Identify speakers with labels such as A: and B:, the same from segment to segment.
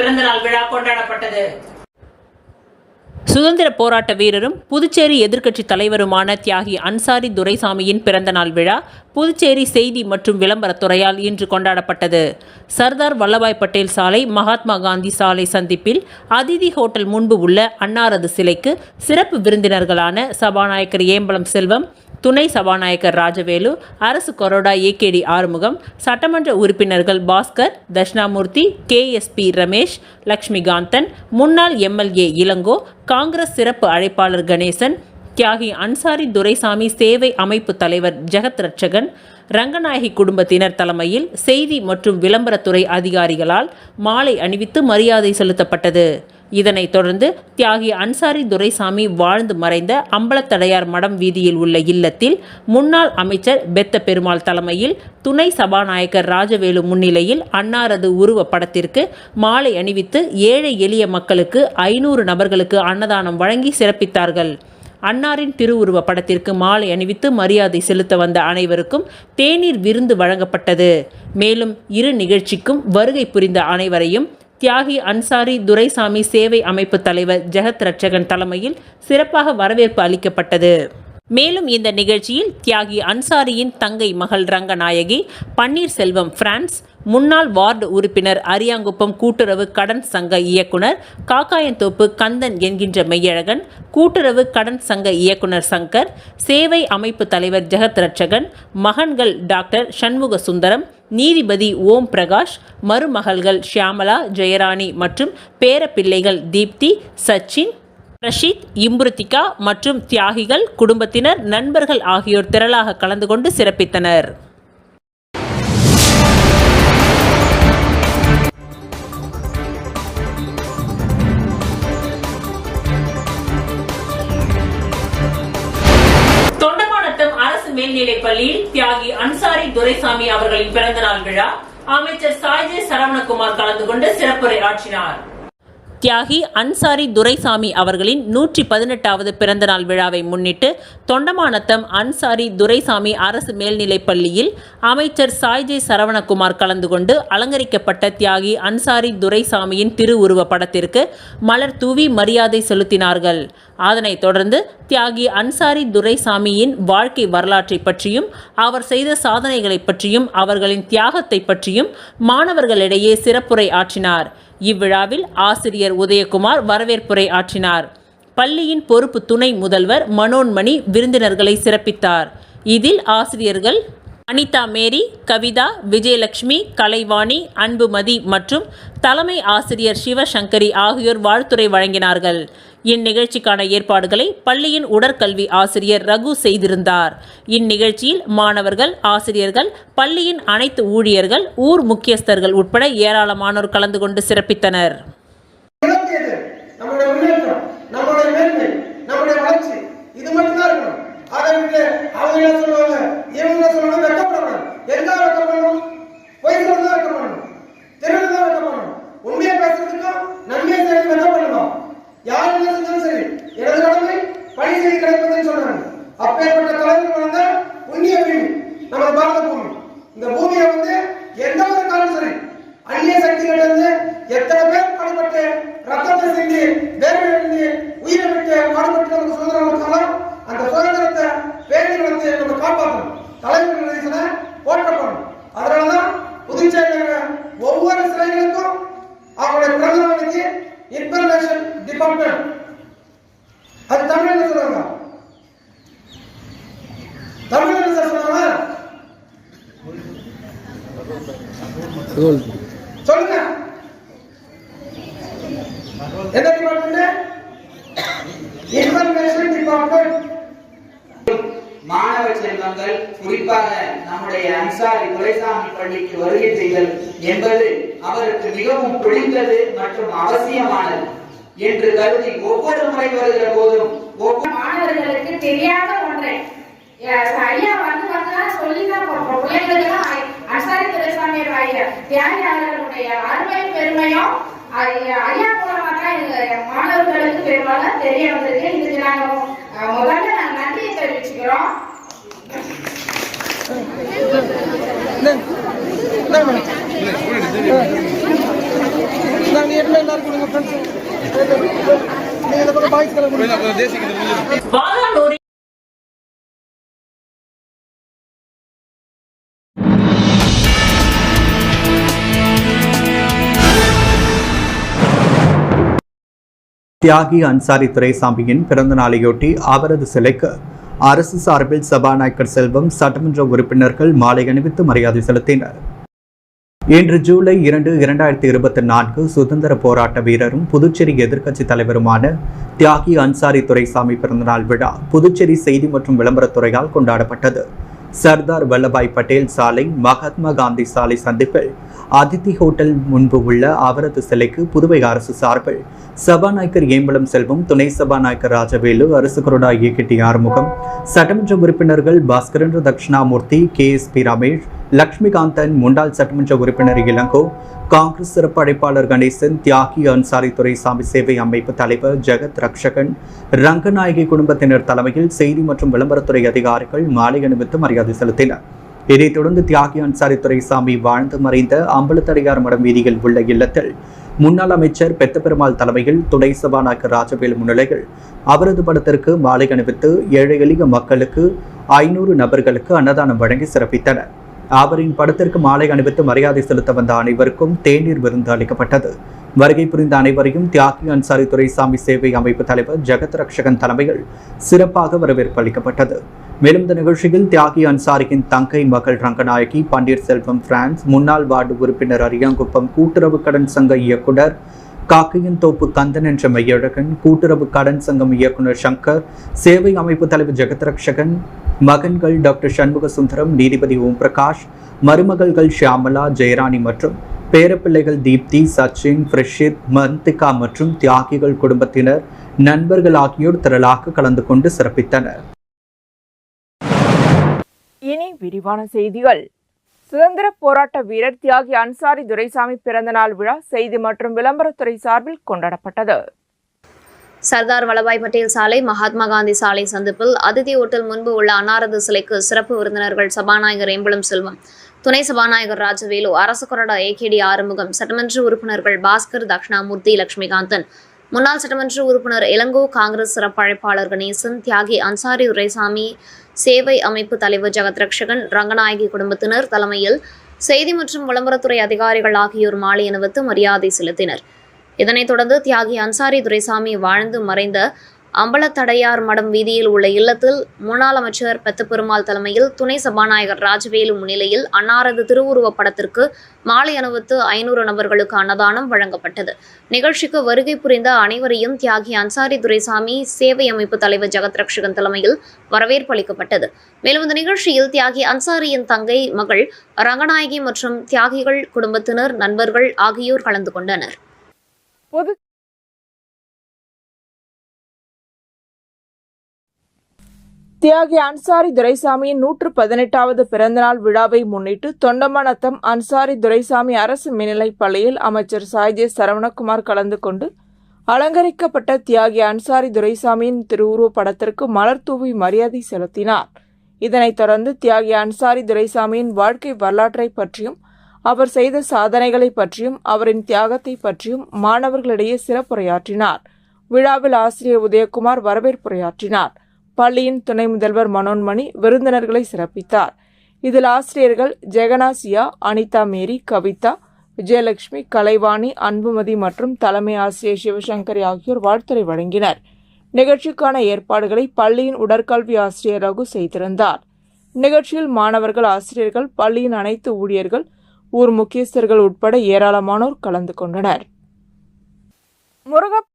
A: பிறந்த நாள் விழா கொண்டாடப்பட்டது சுதந்திர போராட்ட வீரரும் புதுச்சேரி எதிர்க்கட்சி தலைவருமான தியாகி அன்சாரி துரைசாமியின் பிறந்தநாள் விழா புதுச்சேரி செய்தி மற்றும் விளம்பரத்துறையால் இன்று கொண்டாடப்பட்டது சர்தார் வல்லபாய் பட்டேல் சாலை மகாத்மா காந்தி சாலை சந்திப்பில் அதிதி ஹோட்டல் முன்பு உள்ள அன்னாரது சிலைக்கு சிறப்பு விருந்தினர்களான சபாநாயகர் ஏம்பலம் செல்வம் துணை சபாநாயகர் ராஜவேலு அரசு கொரோடா ஏகேடி ஆறுமுகம் சட்டமன்ற உறுப்பினர்கள் Bhaskar Dakshinamurthy K S P Ramesh Lakshmikanthan முன்னாள் எம்எல்ஏ இளங்கோ காங்கிரஸ் சிறப்பு அழைப்பாளர் கணேசன் தியாகி அன்சாரி துரைசாமி சேவை அமைப்பு தலைவர் ஜெகத் ரட்சகன் ரங்கநாயகி குடும்பத்தினர் தலைமையில் செய்தி மற்றும் விளம்பரத்துறை அதிகாரிகளால் மாலை அணிவித்து மரியாதை செலுத்தப்பட்டது இதனைத் தொடர்ந்து தியாகி அன்சாரி துரைசாமி வாழ்ந்து மறைந்த அம்பலத்தடையார் மடம் வீதியில் உள்ள இல்லத்தில் முன்னாள் அமைச்சர் பெத்த பெருமாள் தலைமையில் துணை சபாநாயகர் ராஜவேலு முன்னிலையில் அன்னாரது உருவ படத்திற்கு மாலை அணிவித்து ஏழை எளிய மக்களுக்கு ஐநூறு நபர்களுக்கு அன்னதானம் வழங்கி சிறப்பித்தார்கள் அன்னாரின் திருவுருவ படத்திற்கு மாலை அணிவித்து மரியாதை செலுத்த வந்த அனைவருக்கும் தேநீர் விருந்து வழங்கப்பட்டது மேலும் இரு நிகழ்ச்சிக்கும் வருகை புரிந்த அனைவரையும் தியாகி அன்சாரி துரைசாமி சேவை அமைப்பு தலைவர் ஜெகத் ரட்சகன் தலைமையில் சிறப்பாக வரவேற்பு அளிக்கப்பட்டது மேலும் இந்த நிகழ்ச்சியில் தியாகி அன்சாரியின் தங்கை மகள் ரங்கநாயகி பன்னீர்செல்வம் பிரான்ஸ் முன்னாள் வார்டு உறுப்பினர் அரியாங்குப்பம் கூட்டுறவு கடன் சங்க இயக்குனர் காக்காயந்தோப்பு கந்தன் என்கின்ற மெய்யழகன் கூட்டுறவு கடன் சங்க இயக்குனர் சங்கர் சேவை அமைப்பு தலைவர் ஜெகத் ரட்சகன் மகன்கள் டாக்டர் சண்முக சுந்தரம் நீதிபதி ஓம் பிரகாஷ் மருமகள்கள் ஷியாமலா ஜெயராணி மற்றும் பேரப்பிள்ளைகள் தீப்தி சச்சின் ரஷீத் இம்புருத்திகா மற்றும் தியாகிகள் குடும்பத்தினர் நண்பர்கள் ஆகியோர் திரளாக கலந்து கொண்டு சிறப்பித்தனர் மேல்நிலைப்பள்ளியில் அரசு பள்ளியில் தியாகி அன்சாரி துரைசாமி அவர்களின் பிறந்தநாள் விழா அமைச்சர் சாய்ஜே சரவணகுமார் கலந்து கொண்டு சிறப்புரை ஆற்றினார் தியாகி அன்சாரி துரைசாமி அவர்களின் நூற்றி பதினெட்டாவது பிறந்தநாள் விழாவை முன்னிட்டு தொண்டமானத்தம் அன்சாரி துரைசாமி அரசு மேல்நிலைப் பள்ளியில் அமைச்சர் சாய்ஜே சரவணகுமார் கலந்து கொண்டு அலங்கரிக்கப்பட்ட தியாகி அன்சாரி துரைசாமியின் திருவுருவ படத்திற்கு மலர் தூவி மரியாதை செலுத்தினார்கள் அதனைத் தொடர்ந்து தியாகி அன்சாரி துரைசாமியின் வாழ்க்கை வரலாற்றை பற்றியும் அவர் செய்த சாதனைகளை பற்றியும் அவர்களின் தியாகத்தை பற்றியும் மாணவர்களிடையே சிறப்புரை ஆற்றினார் இவ்விழாவில் ஆசிரியர் உதயகுமார் வரவேற்புரை ஆற்றினார் பள்ளியின் பொறுப்பு துணை முதல்வர் மனோன்மணி விருந்தினர்களை சிறப்பித்தார் இதில் ஆசிரியர்கள் அனிதா மேரி கவிதா விஜயலட்சுமி கலைவாணி அன்புமதி மற்றும் தலைமை ஆசிரியர் சிவசங்கரி ஆகியோர் வாழ்த்துறை வழங்கினார்கள் இந்நிகழ்ச்சிக்கான ஏற்பாடுகளை பள்ளியின் உடற்கல்வி ஆசிரியர் ரகு செய்திருந்தார் இந்நிகழ்ச்சியில் மாணவர்கள் ஆசிரியர்கள் பள்ளியின் அனைத்து ஊழியர்கள் ஊர் முக்கியஸ்தர்கள் உட்பட ஏராளமானோர் கலந்து கொண்டு சிறப்பித்தனர் அவங்க என்ன சொல்லுவாங்க நம்முடைய அன்சாரி பள்ளிக்கு வருகை என்பது அவருக்கு மிகவும் மற்றும் அவசியமானது என்று கருதி ஒவ்வொரு முறை வருகிற போதும் ஒவ்வொரு மாணவர்களுக்கு தெரியாத ஒன்றை சொல்லிதான் பிள்ளைங்களுக்குதான் அன்சாரி துரைசாமி தியாகியாளர்களுடைய அருமை பெருமையும் ஐயா மூலமா தான் மாணவர்களுக்கு பெரும்பாலும் தெரிய வந்திருக்கு இதுக்கு நாங்க முதல்ல நாங்க நன்றியை தெரிவிச்சுக்கிறோம் நீங்க பாய்ஸ் கலர் தேசிய தியாகி அன்சாரி துரைசாமியின் பிறந்த நாளையொட்டி அவரது சிலைக்கு அரசு சார்பில் சபாநாயகர் செல்வம் சட்டமன்ற உறுப்பினர்கள் மாலை அணிவித்து மரியாதை செலுத்தினர் இன்று ஜூலை இரண்டு இரண்டாயிரத்தி இருபத்தி நான்கு சுதந்திர போராட்ட வீரரும் புதுச்சேரி எதிர்க்கட்சி தலைவருமான தியாகி அன்சாரி துரைசாமி பிறந்தநாள் விழா புதுச்சேரி செய்தி மற்றும் விளம்பரத்துறையால் கொண்டாடப்பட்டது சர்தார் வல்லபாய் பட்டேல் சாலை மகாத்மா காந்தி சாலை சந்திப்பில் அதித்தி ஹோட்டல் முன்பு உள்ள அவரது சிலைக்கு புதுவை அரசு சார்பில் சபாநாயகர் ஏம்பலம் செல்வம் துணை சபாநாயகர் ராஜவேலு அரசு கொரோடா இயக்கிட்டி ஆறுமுகம் சட்டமன்ற உறுப்பினர்கள் Bhaskaran Dakshinamurthy K S P Ramesh Lakshmikanthan முன்னாள் சட்டமன்ற உறுப்பினர் இளங்கோ காங்கிரஸ் சிறப்பு அழைப்பாளர் கணேசன் தியாகி அன்சாரி சாமி சேவை அமைப்பு தலைவர் ஜெகத் ரக்ஷகன் ரங்கநாயகி குடும்பத்தினர் தலைமையில் செய்தி மற்றும் விளம்பரத்துறை அதிகாரிகள் மாலை அணிவித்து மரியாதை செலுத்தினர் இதைத் தொடர்ந்து தியாகி அன்சாரி துறைசாமி வாழ்ந்து மறைந்த அம்பலத்தடையார் மடம் வீதியில் உள்ள இல்லத்தில் முன்னாள் அமைச்சர் பெத்தபெருமாள் தலைமையில் துணை சபாநாயகர் ராஜவேல் முன்னிலையில் அவரது படத்திற்கு மாலை அணிவித்து ஏழை எளிய மக்களுக்கு ஐநூறு நபர்களுக்கு அன்னதானம் வழங்கி சிறப்பித்தனர் அவரின் படத்திற்கு மாலை அணிவித்து மரியாதை செலுத்த வந்த அனைவருக்கும் தேநீர் விருந்து அளிக்கப்பட்டது வருகை புரிந்த அனைவரையும் தியாகி அன்சாரி துரைசாமி சேவை அமைப்பு தலைவர் ஜெகத் ரக்ஷகன் தலைமையில் சிறப்பாக வரவேற்பு அளிக்கப்பட்டது மேலும் இந்த நிகழ்ச்சியில் தியாகி அன்சாரியின் தங்கை மகள் ரங்கநாயகி செல்வம் பிரான்ஸ் முன்னாள் வார்டு உறுப்பினர் அரியாங்குப்பம் கூட்டுறவு கடன் சங்க இயக்குனர் காக்கையின் தோப்பு கந்தன் என்ற மையழகன் கூட்டுறவு கடன் சங்கம் இயக்குனர் சங்கர் சேவை அமைப்பு தலைவர் ஜெகத்ரக்ஷகன் மகன்கள் டாக்டர் சண்முக சுந்தரம் நீதிபதி ஓம் பிரகாஷ் மருமகள்கள் ஷியாமலா ஜெயராணி மற்றும் பேரப்பிள்ளைகள் தீப்தி சச்சின் பிரஷித் மந்திகா மற்றும் தியாகிகள் குடும்பத்தினர் நண்பர்கள் ஆகியோர் திரளாக கலந்து கொண்டு சிறப்பித்தனர் இனி விரிவான செய்திகள் சுதந்திர போராட்ட வீரர் தியாகி அன்சாரி துரைசாமி பிறந்தநாள் விழா செய்தி மற்றும் விளம்பரத்துறை சார்பில் கொண்டாடப்பட்டது சர்தார் வல்லபாய் பட்டேல் சாலை மகாத்மா காந்தி சாலை சந்திப்பில் அதிதி ஓட்டல் முன்பு உள்ள அன்னாரது சிலைக்கு சிறப்பு விருந்தினர்கள் சபாநாயகர் ஏம்பலம் செல்வம் துணை சபாநாயகர் ராஜவேலு அரசு கொறடா ஏகேடி ஆறுமுகம் சட்டமன்ற உறுப்பினர்கள் பாஸ்கர் தக்ஷணாமூர்த்தி லட்சுமிகாந்தன் முன்னாள் சட்டமன்ற உறுப்பினர் இளங்கோ காங்கிரஸ் சிறப்பழைப்பாளர் கணேசன் தியாகி அன்சாரி உரைசாமி சேவை அமைப்பு தலைவர் ஜெகத் ரக்ஷகன் ரங்கநாயகி குடும்பத்தினர் தலைமையில் செய்தி மற்றும் விளம்பரத்துறை அதிகாரிகள் ஆகியோர் மாலை அணிவித்து மரியாதை செலுத்தினர் இதனைத் தொடர்ந்து தியாகி அன்சாரி துரைசாமி வாழ்ந்து மறைந்த அம்பலத்தடையார் மடம் வீதியில் உள்ள இல்லத்தில் முன்னாள் அமைச்சர் பெத்தபெருமாள் தலைமையில் துணை சபாநாயகர் ராஜவேலு முன்னிலையில் அன்னாரது திருவுருவப் படத்திற்கு மாலை அணிவித்து ஐநூறு நபர்களுக்கு அன்னதானம் வழங்கப்பட்டது நிகழ்ச்சிக்கு வருகை புரிந்த அனைவரையும் தியாகி அன்சாரி துரைசாமி சேவை அமைப்பு தலைவர் ஜெகத் தலைமையில் வரவேற்பு அளிக்கப்பட்டது மேலும் இந்த நிகழ்ச்சியில் தியாகி அன்சாரியின் தங்கை மகள் ரங்கநாயகி மற்றும் தியாகிகள் குடும்பத்தினர் நண்பர்கள் ஆகியோர் கலந்து கொண்டனர் பொது தியாகி அன்சாரி துரைசாமியின் நூற்று பதினெட்டாவது பிறந்தநாள் விழாவை முன்னிட்டு தொண்டமனத்தம் அன்சாரி துரைசாமி அரசு மேல்நிலைப் பள்ளியில் அமைச்சர் சாய்ஜே சரவணகுமார் கலந்து கொண்டு அலங்கரிக்கப்பட்ட தியாகி அன்சாரி துரைசாமியின் திருவுருவப் படத்திற்கு மலர் தூவி மரியாதை செலுத்தினார் இதனைத் தொடர்ந்து தியாகி அன்சாரி துரைசாமியின் வாழ்க்கை வரலாற்றை பற்றியும் அவர் செய்த சாதனைகளை பற்றியும் அவரின் தியாகத்தை பற்றியும் மாணவர்களிடையே சிறப்புரையாற்றினார் விழாவில் ஆசிரியர் உதயகுமார் வரவேற்புரையாற்றினார் பள்ளியின் துணை முதல்வர் மனோன்மணி விருந்தினர்களை சிறப்பித்தார் இதில் ஆசிரியர்கள் ஜெகனாசியா அனிதா மேரி கவிதா விஜயலட்சுமி கலைவாணி அன்புமதி மற்றும் தலைமை ஆசிரியர் சிவசங்கரி ஆகியோர் வாழ்த்துரை வழங்கினர் நிகழ்ச்சிக்கான ஏற்பாடுகளை பள்ளியின் உடற்கல்வி ஆசிரியர் ரகு செய்திருந்தார் நிகழ்ச்சியில் மாணவர்கள் ஆசிரியர்கள் பள்ளியின் அனைத்து ஊழியர்கள் ஊர் முக்கியஸ்தர்கள் உட்பட ஏராளமானோர் கலந்து கொண்டனர் முருகப்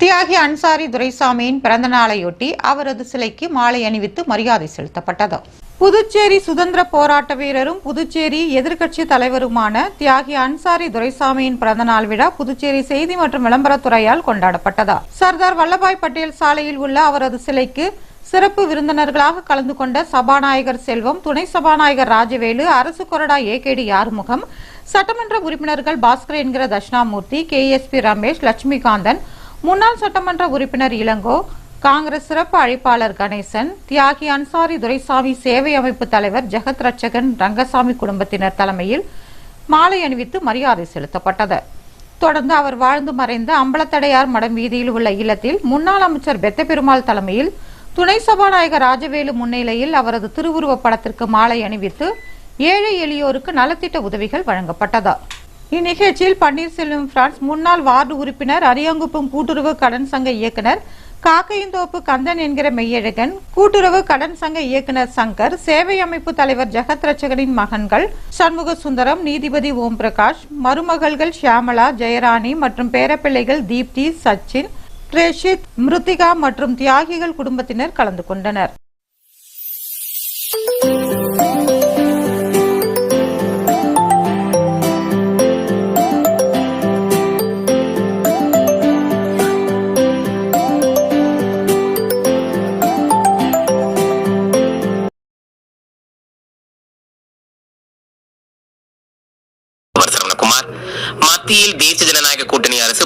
A: தியாகி அன்சாரி துரைசாமியின் பிறந்த நாளையொட்டி அவரது சிலைக்கு மாலை அணிவித்து மரியாதை செலுத்தப்பட்டது புதுச்சேரி சுதந்திர போராட்ட வீரரும் புதுச்சேரி எதிர்க்கட்சி தலைவருமான தியாகி அன்சாரி துரைசாமியின் பிறந்தநாள் விழா புதுச்சேரி செய்தி மற்றும் விளம்பரத்துறையால் கொண்டாடப்பட்டதா சர்தார் வல்லபாய் பட்டேல் சாலையில் உள்ள அவரது சிலைக்கு சிறப்பு விருந்தினர்களாக கலந்து கொண்ட சபாநாயகர் செல்வம் துணை சபாநாயகர் ராஜவேலு அரசு கொறடா ஏகேடி யார்முகம் சட்டமன்ற உறுப்பினர்கள் பாஸ்கர் என்கிற Dakshinamurthy K S P Ramesh Lakshmikanthan முன்னாள் சட்டமன்ற உறுப்பினர் இளங்கோ காங்கிரஸ் சிறப்பு அழைப்பாளர் கணேசன் தியாகி அன்சாரி துரைசாமி சேவை அமைப்பு தலைவர் ஜெகத் ரட்சகன் ரங்கசாமி குடும்பத்தினர் தலைமையில் மாலை அணிவித்து மரியாதை செலுத்தப்பட்டது தொடர்ந்து அவர் வாழ்ந்து மறைந்த அம்பலத்தடையார் மடம் வீதியில் உள்ள இல்லத்தில் முன்னாள் அமைச்சர் பெத்த பெருமாள் தலைமையில் துணை சபாநாயகர் ராஜவேலு முன்னிலையில் அவரது திருவுருவப் படத்திற்கு மாலை அணிவித்து ஏழை எளியோருக்கு நலத்திட்ட உதவிகள் வழங்கப்பட்டது இந்நிகழ்ச்சியில் பன்னீர்செல்வம் பிரான்ஸ் முன்னாள் வார்டு உறுப்பினர் அரியாங்குப்பம் கூட்டுறவு கடன் சங்க இயக்குனர் காக்கையந்தோப்பு கந்தன் என்கிற மெய்யழகன் கூட்டுறவு கடன் சங்க இயக்குனர் சங்கர் சேவை அமைப்பு தலைவர் ஜெகத் ரச்சகனின் மகன்கள் சண்முக சுந்தரம் நீதிபதி ஓம் பிரகாஷ் மருமகள்கள் ஷியாமலா ஜெயராணி மற்றும் பேரப்பிள்ளைகள் தீப்தி சச்சின் பிரஷித் மிருத்திகா மற்றும் தியாகிகள் குடும்பத்தினர் கலந்து கொண்டனர்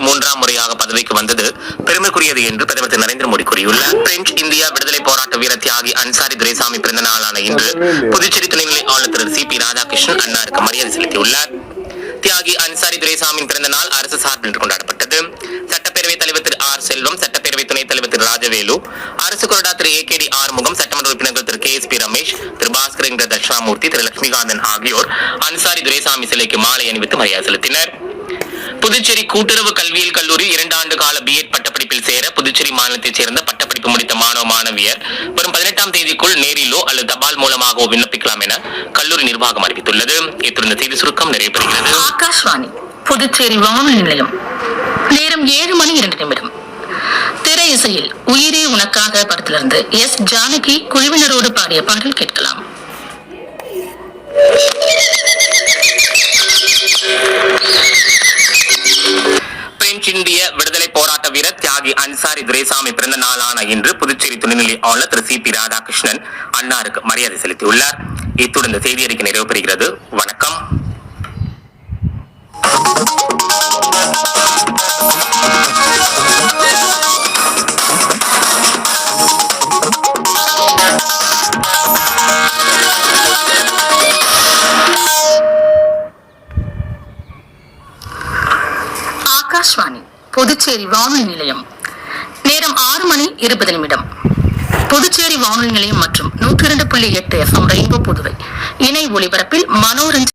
B: அடுத்து மூன்றாம் முறையாக பதவிக்கு வந்தது பெருமைக்குரியது என்று பிரதமர் திரு நரேந்திர மோடி கூறியுள்ளார் பிரெஞ்சு இந்தியா விடுதலை போராட்ட வீர தியாகி அன்சாரி துரைசாமி பிறந்த நாளான இன்று புதுச்சேரி துணைநிலை ஆளுநர் திரு சி பி ராதாகிருஷ்ணன் அன்னாருக்கு மரியாதை செலுத்தியுள்ளார் தியாகி அன்சாரி துரைசாமியின் பிறந்த நாள் அரசு சார்பில் இன்று கொண்டாடப்பட்டது சட்டப்பேரவைத் தலைவர் திரு ஆர் செல்வம் சட்டப்பேரவை துணைத் தலைவர் திரு ராஜவேலு அரசு கொறடா Thiru A K D Arumugam சட்டமன்ற உறுப்பினர்கள் Thiru K S P Ramesh Thiru Bhaskar என்ற தட்சிணாமூர்த்தி திரு லட்சுமிகாந்தன் ஆகியோர் அன்சாரி துரைசாமி சிலைக்கு மாலை அணிவித்து மரியாதை செலுத்தினர் புதுச்சேரி கூட்டுறவு கல்வியியல் கல்லூரி இரண்டு ஆண்டு கால பி எட் பட்டப்படிப்பில் சேர புதுச்சேரி மாநிலத்தைச் சேர்ந்த பட்டப்படிப்பு முடித்த மாணவ மாணவியர் வரும் பதினெட்டாம் தேதிக்குள் நேரிலோ அல்லது தபால் மூலமாகவோ விண்ணப்பிக்கலாம் என கல்லூரி நிர்வாகம் அறிவித்துள்ளது இத்துடன் செய்தி சுருக்கம் நிறைவேறுகிறது
C: ஆகாஷ்வாணி புதுச்சேரி வானொலி நிலையம் நேரம் ஏழு மணி இரண்டு நிமிடம் திரை இசையில் உயிரே உனக்காக படத்திலிருந்து எஸ் ஜானகி குழுவினரோடு பாடிய பாடல் கேட்கலாம்
B: Thank you. தென்னிந்திய விடுதலை போராட்ட வீரர் தியாகி அன்சாரி துரைசாமி பிறந்த நாளான இன்று புதுச்சேரி துணைநிலை ஆளுநர் திரு சி பி ராதாகிருஷ்ணன் அன்னாருக்கு மரியாதை செலுத்தியுள்ளார் இத்துடன் இந்த செய்தி அறிக்கை நிறைவு பெறுகிறது வணக்கம்
C: புதுச்சேரி வானொலி நிலையம் நேரம் ஆறு மணி இருபது நிமிடம் புதுச்சேரி வானொலி நிலையம் மற்றும் நூற்றி இரண்டு புள்ளி எட்டு எஃப்எம் ரெயின்போ புதுவை இணை ஒலிபரப்பில் மனோரஞ்சன்